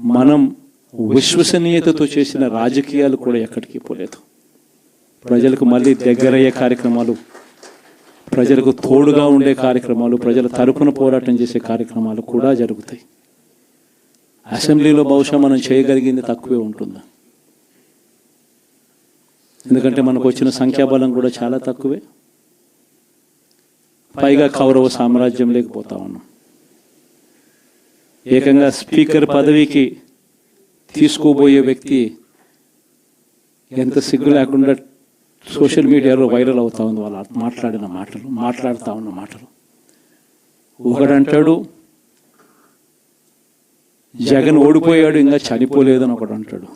మనం విశ్వసనీయతతో చేసిన రాజకీయాలు కూడా ఎక్కడికి పోలేదు. ప్రజలకు మళ్ళీ దగ్గరయ్యే కార్యక్రమాలు ప్రజలకు తోడుగా ఉండే కార్యక్రమాలు ప్రజల తరపున పోరాటం చేసే కార్యక్రమాలు కూడా జరుగుతాయి. అసెంబ్లీలో బహుశా మనం చేయగలిగింది తక్కువే ఉంటుంది. ఎందుకంటే మనకు వచ్చిన సంఖ్యాబలం కూడా చాలా తక్కువే. పైగా కౌరవ సామ్రాజ్యం లేకపోతా ఉన్నాం. ఏకంగా స్పీకర్ పదవికి తీసుకోబోయే వ్యక్తి ఎంత సిగ్గు లేకుండా సోషల్ మీడియాలో వైరల్ అవుతా ఉంది వాళ్ళు మాట్లాడిన మాటలు మాట్లాడుతూ ఉన్న మాటలు. ఒకడంటాడు జగన్ ఓడిపోయాడు ఇంకా చనిపోలేదని అని ఒకడు అంటాడు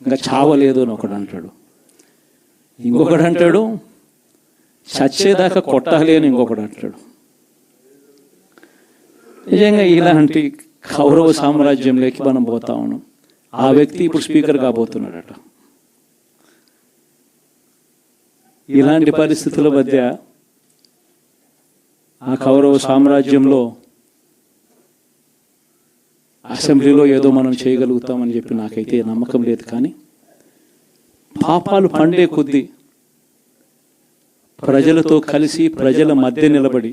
ఇంకా చావలేదు అని ఒకడు అంటాడు ఇంకొకడు అంటాడు చచ్చేదాకా కొట్టాలి అని ఇంకొకడు అంటాడు నిజంగా ఇలాంటి కౌరవ సామ్రాజ్యంలోకి మనం పోతా ఉన్నాం. ఆ వ్యక్తి ఇప్పుడు స్పీకర్ కాబోతున్నాడట. ఇలాంటి పరిస్థితుల మధ్య ఆ కౌరవ సామ్రాజ్యంలో అసెంబ్లీలో ఏదో మనం చేయగలుగుతామని చెప్పి నాకైతే నమ్మకం లేదు కానీ పాపాలు పండే కొద్దీ ప్రజలతో కలిసి ప్రజల మధ్య నిలబడి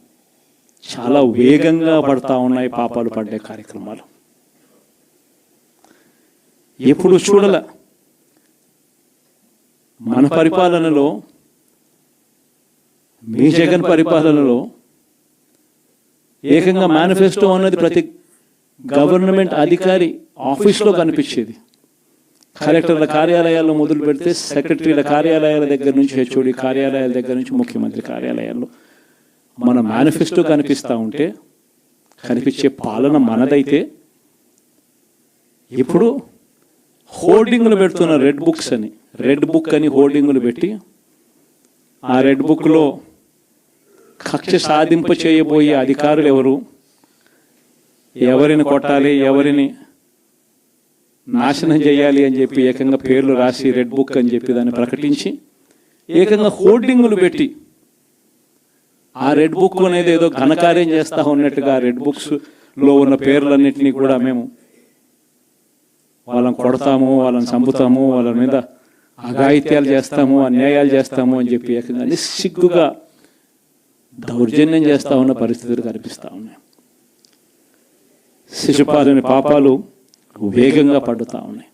చాలా వేగంగా పడతా ఉన్నాయి పాపాలు పడ్డే కార్యక్రమాలు. ఎప్పుడు చూడల? మన పరిపాలనలో మీ జగన్ పరిపాలనలో ఏకంగా మేనిఫెస్టో అన్నది ప్రతి గవర్నమెంట్ అధికారి ఆఫీస్లో కనిపించేది. కలెక్టర్ల కార్యాలయాల్లో మొదలు పెడితే సెక్రటరీల కార్యాలయాల దగ్గర నుంచి హెచ్ఓడి కార్యాలయాల దగ్గర నుంచి ముఖ్యమంత్రి కార్యాలయాల్లో. మన మేనిఫెస్టో కనిపిస్తూ ఉంటే కనిపించే పాలన మనదైతే ఇప్పుడు హోర్డింగ్లు పెడుతున్న రెడ్ బుక్స్ అని రెడ్ బుక్ అని హోర్డింగ్లు పెట్టి ఆ రెడ్ బుక్లో కక్ష సాధింప చేయబోయే అధికారులు ఎవరు? ఎవరిని కొట్టాలి ఎవరిని నాశనం చేయాలి అని చెప్పి ఏకంగా పేర్లు రాసి రెడ్ బుక్ అని చెప్పి దాన్ని ప్రకటించి ఏకంగా హోర్డింగులు పెట్టి ఆ రెడ్ బుక్ అనేది ఏదో ఘనకార్యం చేస్తా ఉన్నట్టుగా రెడ్ బుక్స్లో ఉన్న పేర్లన్నింటినీ కూడా మేము వాళ్ళని కొడతాము వాళ్ళని చంపుతాము వాళ్ళ మీద అఘాయిత్యాలు చేస్తాము అన్యాయాలు చేస్తాము అని చెప్పి ఏకంగా నిస్సిగ్గుగా దౌర్జన్యం చేస్తా ఉన్న పరిస్థితులు కనిపిస్తా ఉన్నాయి. శిశుపాలని పాపాలు వేగంగా పడుతూ ఉన్నాయి.